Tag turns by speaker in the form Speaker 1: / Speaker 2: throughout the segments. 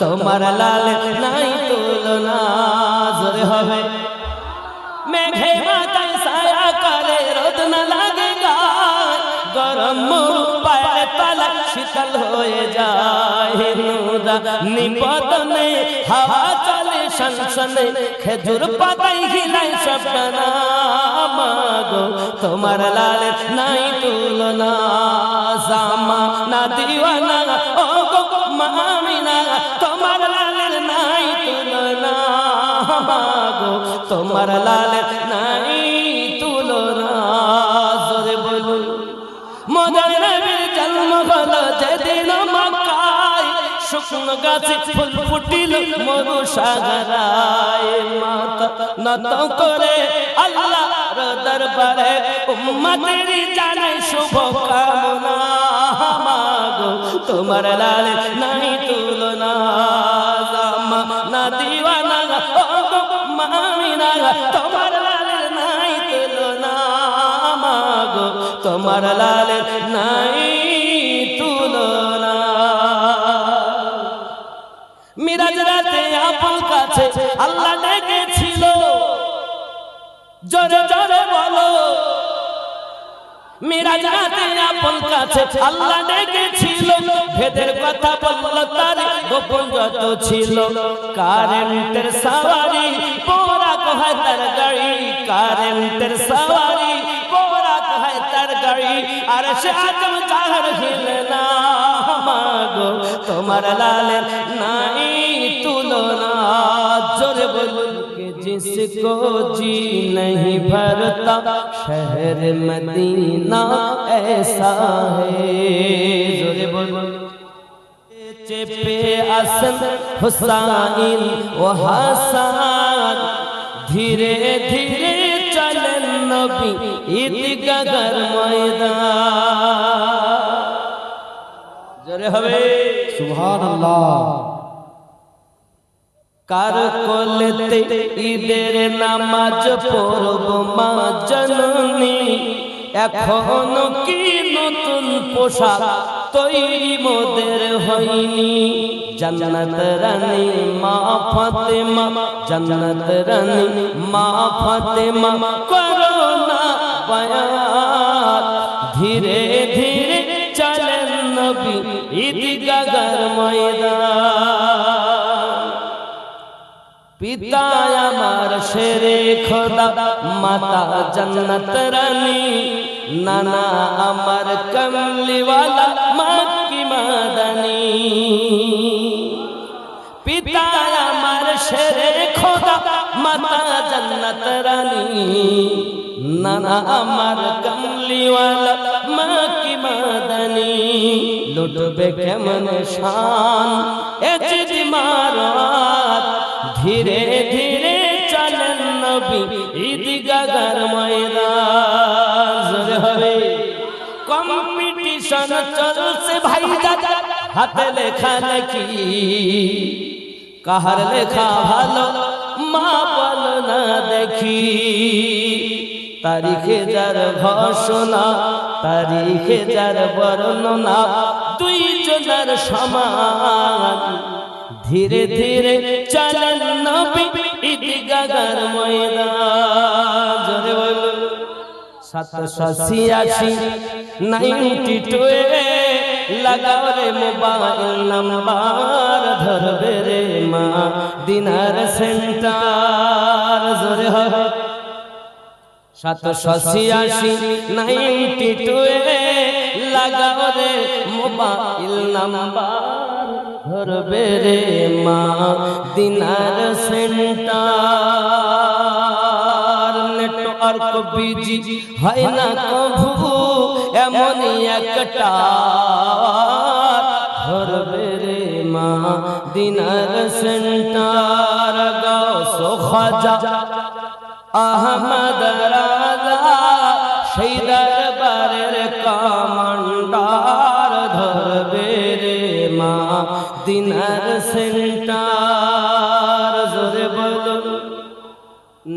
Speaker 1: তোমার লাল নাই তুলনা, জোরে হবে। মেঘে মাথায় ছায়া করে রোদ না লাগে গরম পায়ে তালা শীতল হয়ে যায়। নুরা নিপতনে হাওয়া চলে সংসনে খেজুর পাতাই হিলাই সপনা মাগো তোমার লাল নাই তুলনা জামা না দিওয়ানা, ও মামিনা তোমার লালের নাই তুলনা। তোমার লালের নাই তুলনা। জোরে বলুন। জন্ম হলো যেদিন শুকনো গাছে ফুল ফুটিল মরু সাগরায় মাতা নত করে আল্লাহর দরবারে উম্মতের জানে শুভ কামনা। তোমার লাল নাই তুলনা। না দিওয়ানা মামিনা, তোমার লাল নাই তুলনা। মাগো, তোমার লাল নাই তুলনা। মিরাজ রাতে আপন কাছে আল্লাহ ডেকেছিল। জোরে জোরে বলো। মিরাজ রাতে আপন কাছে আল্লাহ ডেকেছিল। ভেদের কথা বলল, তার গোপন যত ছিল। কারেন্টের সাওয়ারি পোরা কহায় তার গাড়ি। কারেন্টের সাওয়ারি পোরা কহায় তার গাড়ি। আর সে আজম চাহর হিলে না, মাগো, তোমার লালের নাই তুলনা। জোরে বলুন। جس کو جی نہیں بھرتا، شہر مدینہ ایسا ہے۔ و حسان دھیرے دھیرے چلن نبی عید میدان۔ ہوئے۔ سبحان
Speaker 2: اللہ۔
Speaker 1: কার কোলেতে ঈদের নামাজ পড়ব মা জননী? এখনও কি নতুন পোশাক তৈরি মোদের হয়নি? জান্নাত রানী মা ফাতেমা, জান্নাত রানী মা ফাতেমা, করোনা বায়াত। ধীরে ধীরে চলেন নবী ঈদগাহর ময়দান। পিতা আমার শেরে খোদা, মাতা জন্নত রানী নানা আমার কমলিওয়ালা মাক্কি মাদানী। পিতা আমার শেরে খোদা, মাতা জন্নত রানী নানা আমার কমলিওয়ালা মাক্কি মাদানী। লুটবে কেমন শান, এ চিঠি মারাত ধীরে ধীরে চলেন নবী ঈদগাহর ময়দান। হবে। কম্পিটিশন চলছে ভাই দাদা, হাতে লেখা লেখি কাহার লেখা ভালো, মা বল না দেখি। তারিখে যার ঘোষণা, তারিখে যার বর্ণনা দুই জনের সমান। ধীরে ধীরে চলেন নবী ঈদগাহর ময়দান। জোরে বলো সাতশো ছিয়াশি, নাইনটি টু লাগাও রে মোবাইল নাম্বার, ধরবে রে মা দিনার সেন্টার। জোরে হবে সাতশো ছিয়াশি, নাইনটি টু লাগাও রে মোবাইল নাম্বার। ধরবে রে মা, দিনার সেন্টার। নেটওয়ার্ক বিজি হয় না কভু, এমনই একটা। ধরবে রে মা, দিনার সেন্টার, গাও সোখাজা আহমদ দিনার সেন্টার, জোরে বলো।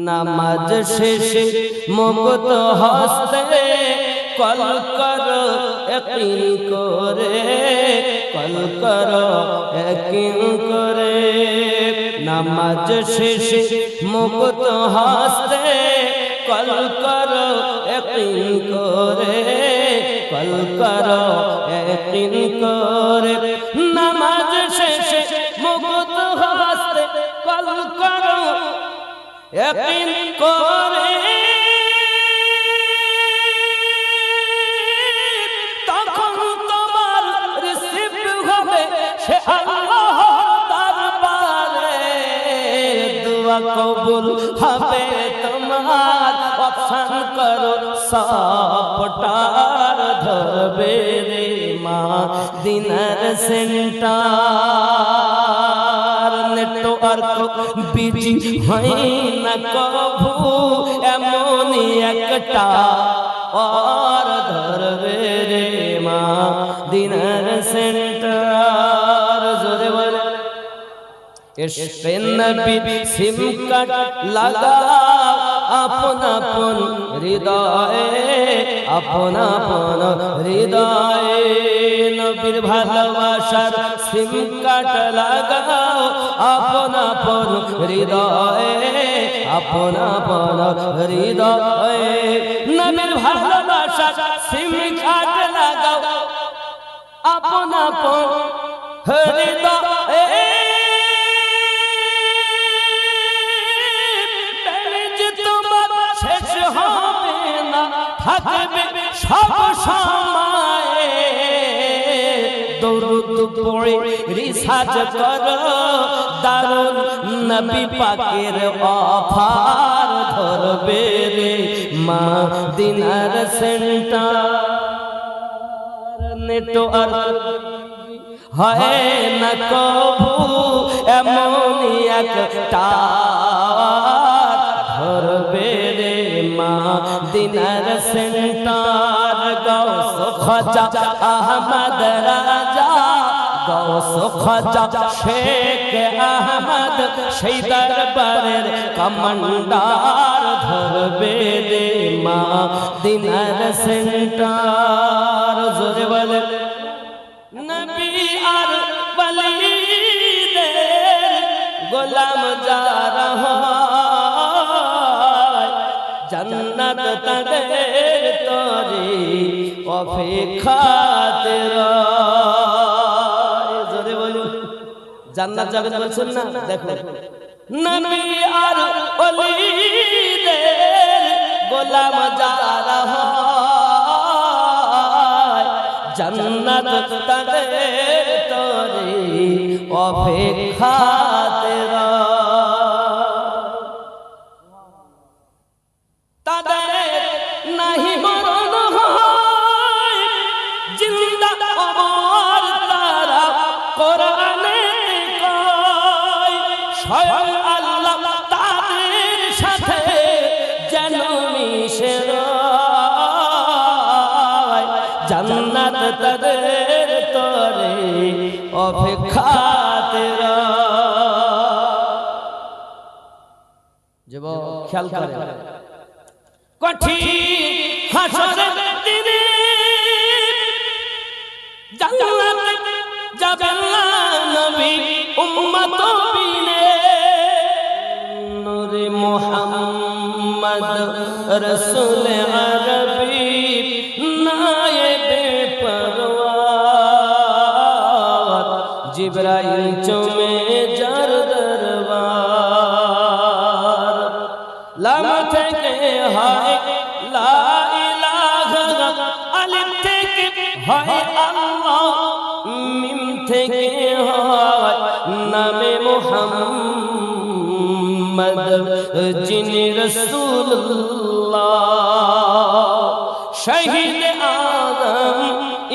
Speaker 1: নামাজ শেষে মুক্ত হস্তে কল করো একদিন করে। কল করো একদিন করে। নামাজ শেষে মুক্ত হাসতে কল করো একদিন করে। কল করো একদিন করে। নামাজ একদিন করে তখন তোমার রিসিভ হবে সে আল্লাহ দরবারে দোয়া কবুল হবে তোমার অপশন করো সপটার ধরবে রে মা দিনার সেন্টার নেটওয়ার্ক বিজি হয় না কভু। এমনই একটা আর ধরবে রে মা, দিনের সেন্টার। জোরে বলে। এসে নবী সিম কার্ড লাগা। আপন আপন হৃদয়ে, আপন আপন হৃদয়ে। নবীর ভালোবাসার সিম কাট লাগাও, আপন আপন হৃদয়ে, আপন আপন হৃদয়ে। নবীর ভালোবাসার সিম কাট লাগাও, আপন আপন হৃদয়ে। থাকবে সব সময় দরুদ পড়ে রিসার্চ করো। দারুণ নবী পাকের অফার ধরবে রে মা দিনার সেন্টার। নেটওয়ার্ক হয় না কবু, এমনই একটা ধরবে রে মা দিনার সেন্টার, গৌস খজা, আহমদ রাজা। গৌস খজা, শেখ আহমদ সেই দরবারের কমান্ডার ধরবে রে মা। দিনার সেন্টার, জোরে বলে। আর বলিদের গোলাম যারা হয় জান্নাত তাদের তরি অপেক্ষাতে। জোরে বলুন, জান্নাত যাবেন বলছেন না দেখো নবী আর অলিদের গোলাম যারা হয়, জান্নাত তাদের তরে অপেক্ষাতে স্বয়ং আল্লাহ তাদের সাথে যেন মিশে জান্নাত তাদের তরে অপেক্ষাতে যুব খেয়াল করে। কঠিন হাসরের দিনে জান্নাত যাবেন না নবী, উম্মত বিনে। মুহাম্মদ রসুল আরবি নায়েবে পরওয়ার। জিব্রাইল চমে যার দরবার। লাম থেকে হয় লা ইলাহা আলিফ থেকে হয় আল্লাহ। মিম থেকে হয় নামে মুহাম্মদ যিনি রাসূলুল্লাহ। শহীদ আদম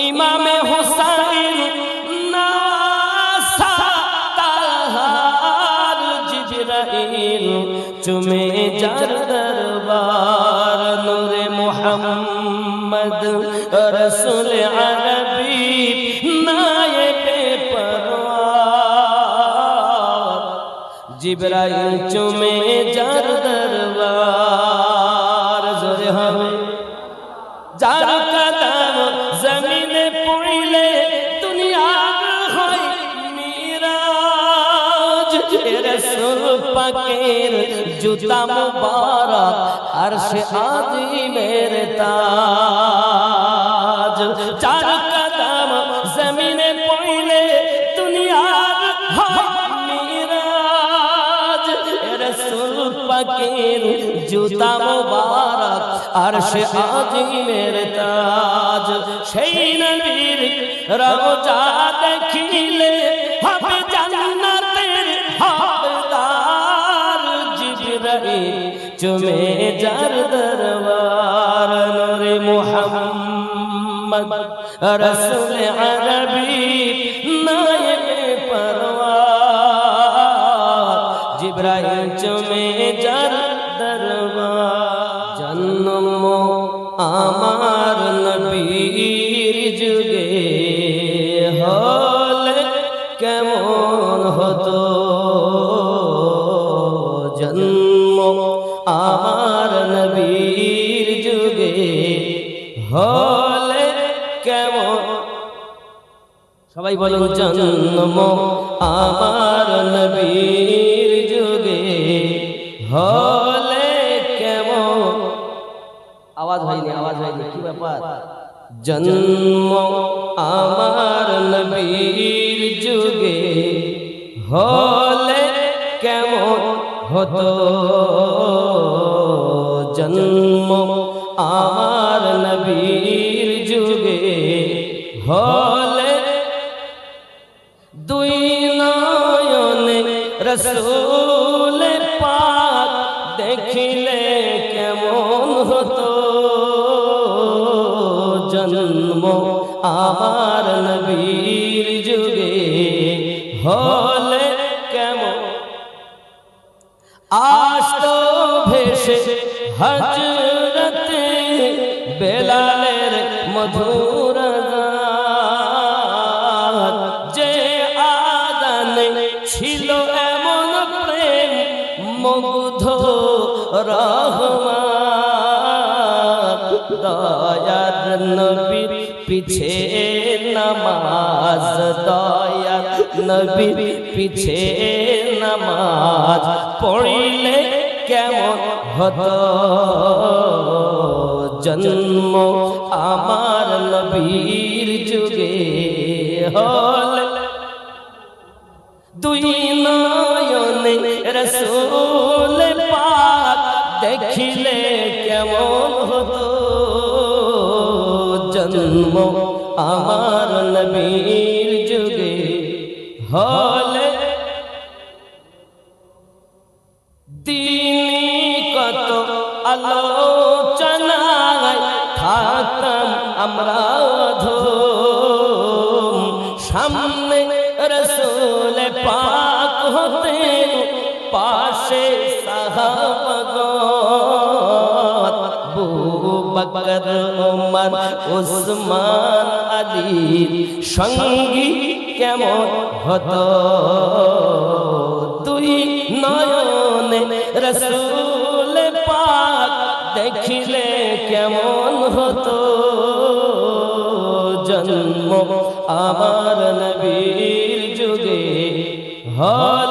Speaker 1: ইমামে হুসাইন জিবরাইল চুমে যার দরবার নূরে মুহাম্মদ রসুল আরবি জিবরাইল চুমে যার দরবার, জোরে হবে। যার কদম জমিনে পড়িলে দুনিয়া হয় মিরাজ। রাসূল পাকের জুতা মুবারক আরশ আযীমের তাজ। যার জুতা মুবারক আরশে আজিমের তাজ সেই নবীর রওজা দেখিলে হবে জান্নাতের হকদার জিবরাইল চুমে যার দরবার নূরে মুহাম্মদ রসুল আরবি নায়েবে পরওয়ার জিব্রাইল চুমে যার দরবার সবাই বলুন জন্ম আমার নবীর যুগে হলে কেমন? আওয়াজ হয়নি আওয়াজ হয়নি, কি ব্যাপার? জন্ম আমার নবীর যুগে হলে কেমন হতো? হলে কেমন আষ্ট ভেসে হজরতে বেলালের মধুর। যে আদানে ছিল এমন প্রেম, মুগ্ধ রহমান দয়ার নবীর পিছে নামাজ দয়ার নবীর পিছে নামাজ পড়িলে কেমন হতো? জন্ম আমার নবীর যুগে হল দুই নয়নে রসুল পাক দেখিলে কেমন হতো? জন্ম আমার নবীর যুগে হলে দিনী কত আলোচনায় থাকতাম আমরা ধুম। সামনে রসুল পাক হতে পাশে সাহাবগণ। বু বকর ওমর উসমান, আলী, সঙ্গী কেমন হতো? তুই নয়নে রসুল পাক দেখিলে কেমন হতো? জন্ম আমার নবীর যুগে হলে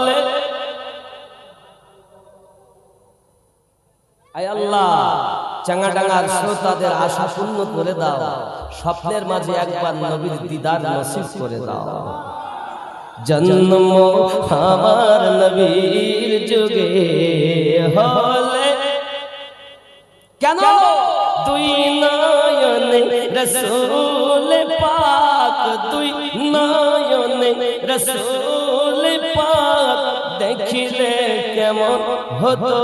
Speaker 1: চাঙ্গাডাঙ্গার শ্রোতাদের আশা পূর্ণ করে দাও। স্বপ্নের মাঝে একবার নবীর দিদার নসিব করে দাও। জন্ম আমার নবীর যুগে হলে। কেন? দুই নয়নে রসুল পাক, দুই নয়নে রসুল পাক, দেখিলে কেমন হতো?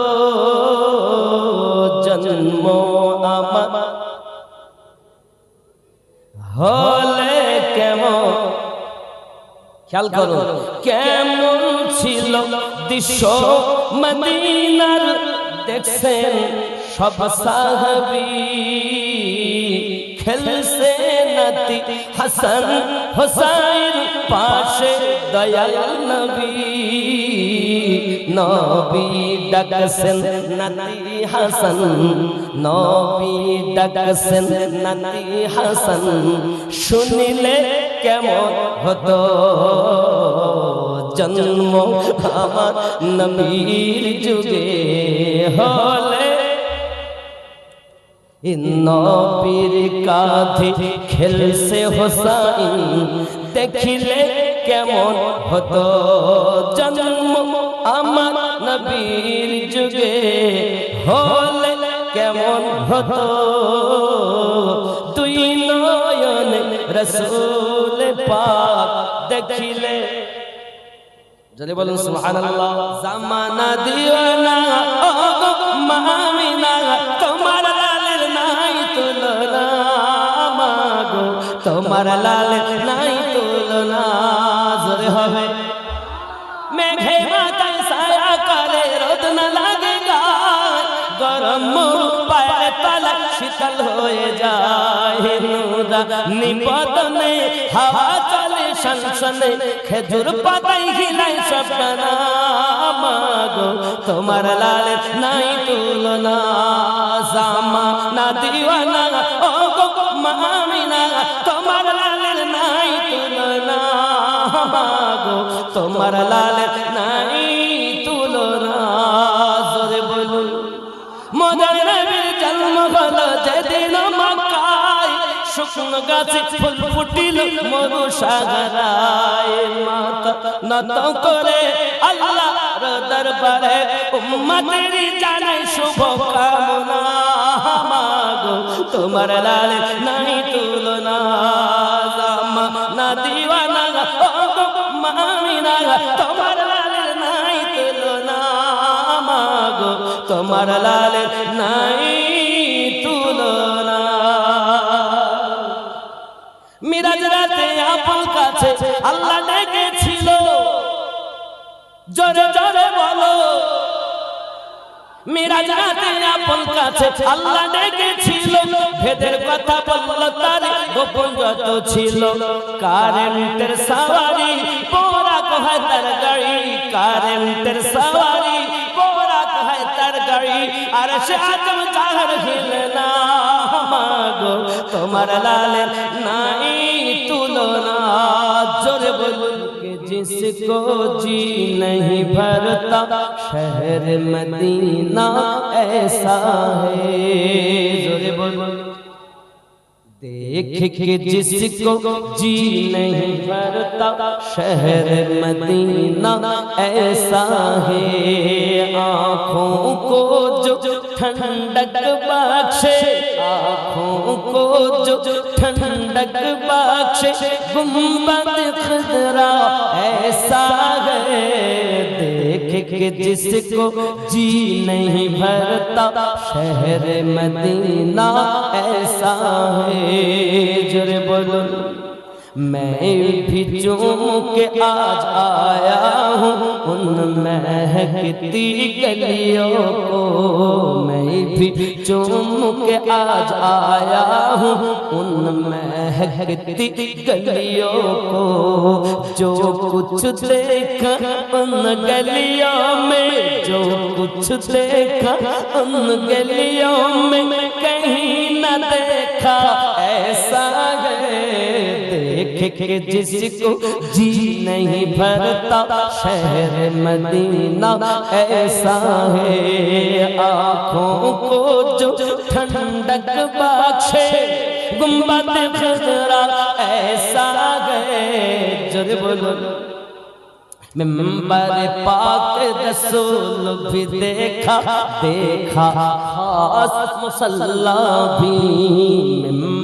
Speaker 1: জন্ম আমার। হলে কেমন? খেয়াল করো। কেমন ছিল দৃশ্য মদিনার? দেখছেন সব সাহাবি। খেলছে নাতি হাসান হোসাইন পাশে। দয়াল নবী নবী ডাকছেন নাতি হাসান, নবী ডাকছেন নাতি হাসান, শুনিলে কেমন হতো জন্ম আমার নবীর যুগে? হলে নবীর কাঁধে খেলছে হোসাইন, দেখিলে কেমন হতো? জন্ম আমার নবীর যুগে হলে কেমন হতো? তুই নয়ন রসুল পাক দেখিলে। যদি বলুন সুবহানাল্লাহ। জামানা দিওয়ানা মামিনা, তোমার লালের নাই তুলনা। মাগো, তোমার লালের নাই হবে। মেঘে মাথায় ছায়া করে, রোদ না লাগে গরম পায়ের তলা শীতল হয়ে যায়। নুরা নিপদনে হাওয়া চলে, সনসনে খেজুর পাতাই হিলাই সপনা মাগো তোমার লালে নাই তুলনা। জামা না দিওয়ানা ও গো মামিনা, তোমার তোমার লালের নাই তুলনা। জোরে বলুন নবীর জন্ম হলো যেদিন মক্কায় শুকনো গাছে ফুল ফুটিল মরু সাগরায় মাতা নত করে আল্লাহর দরবারে শুভ কামনা তোমার লাল নাই তুলনা। না মামিনা তোমার লাল নাই তুলনা মাগো। তোমার লাল নাই তুলনা। মিরাজ রাতে আপন কাছে আল্লাহ ডেকেছিল। জোরে জোরে বলো। মিরাজ রাতে আপন কাছে আল্লাহ ডেকেছিল। ভেদের কথা বলল তার গোপন যত ছিল। কারেন্টের সাওয়ারি ہے تر گئی کارنٹر سواری، بورات ہے تر عرش آدم چاہر ہلنا، مانگو تمہار لال نائی تلنا جر بلن جس کو جی نہیں بھرتا، شہر مدینہ ایسا ہے زور بلن دیکھ کے جس کو جی نہیں بھرتا شہر مدینہ ایسا ہے۔ آنکھوں کو جو ٹھنڈک باکشے آنکھوں کو جو ٹھنڈک باکشے گمبت خدرہ ایسا के जिसको जी नहीं भरता शहर मदीना ऐसा है जरे बोलो میں بھی کے آج آیا ہوں، ان مہکتی گلیوں کو میں بھی کے آج آیا ہوں، ان مہکتی گلیوں کو جو کچھ دیکھا ان گلیوں میں، جو کچھ دیکھا ان گلیوں میں، کہیں نہ دیکھا، ایسا دیکھ کے جس کو جی نہیں بھرتا، شہر مدینہ ایسا ہے۔ آنکھوں کو جو تھنڈک باکشے گمبت خضرا ایسا ہے۔ جو بولو ممبر پاک رسول بھی دیکھا دیکھا، خاص مسلح بھی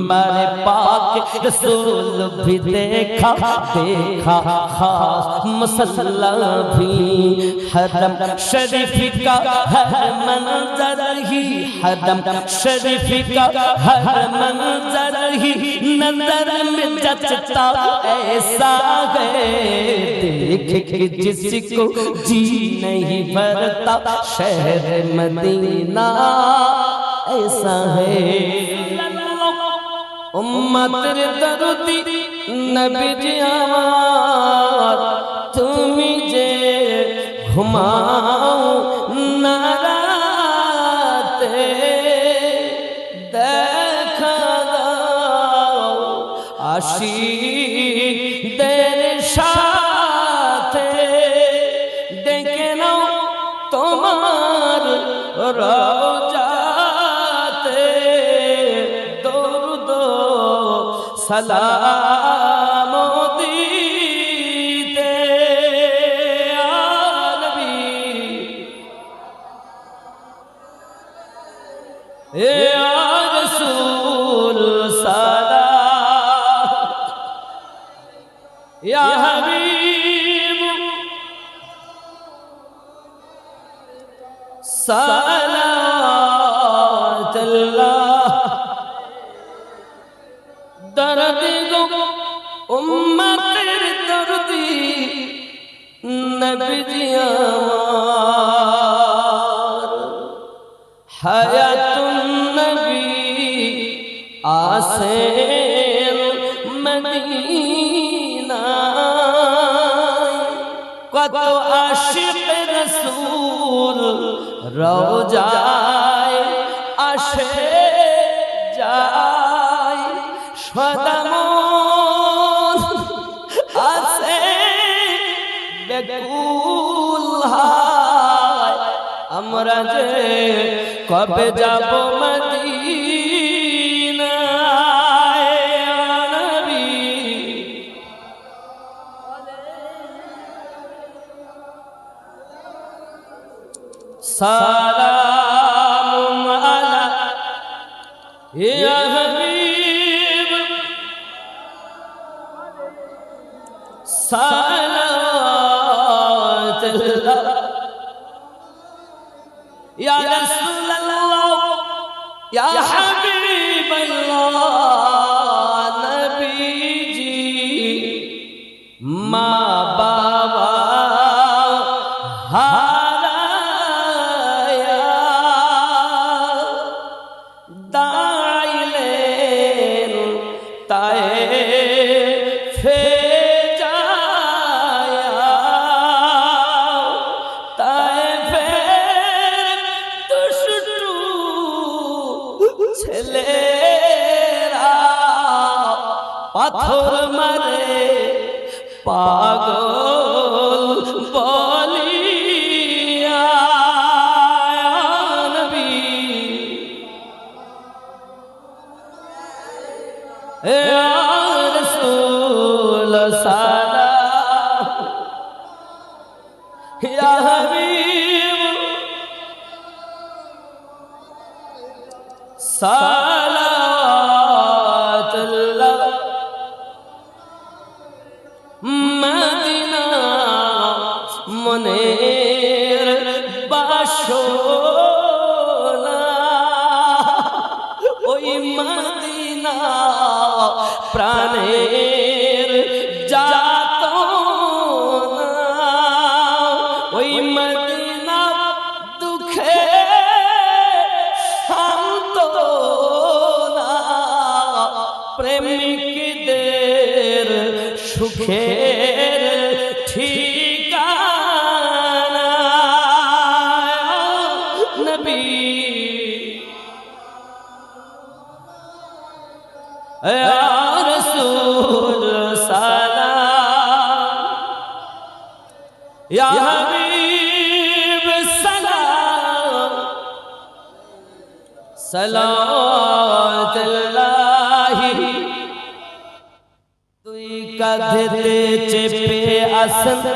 Speaker 1: میں پاک رسول بھی دیکھا دیکھا، خاص مسلح بھی۔ حرم شریف کا ہر منظر ہی، حرم شریف کا ہر منظر ہی۔ نظر میں جچتا ایسا گئے دیکھ جس کو جی نہیں بھرتا شہر مدینہ ایسا ہے۔ উম্মতের দরদি নবী জি আমার তুমি যে ঘুমাও নারাতে দেখা আশি সালাম আসেন মদিনায় কত আশিক রসুল রোজায় আসে যায়। সদামন আসে বেকুল আমরা যে কবে যাব মদিনায়? সালাম আলা ইয়া হাবিব। সালাত আল্লাহ। ইয়া রাসূলুল্লাহ। ইয়া হাবিবাল্লাহ। ওই মদিনা দুঃখে শান্ত প্রেমিকদের সুখের তুই কাঁধেতে চেপে আসন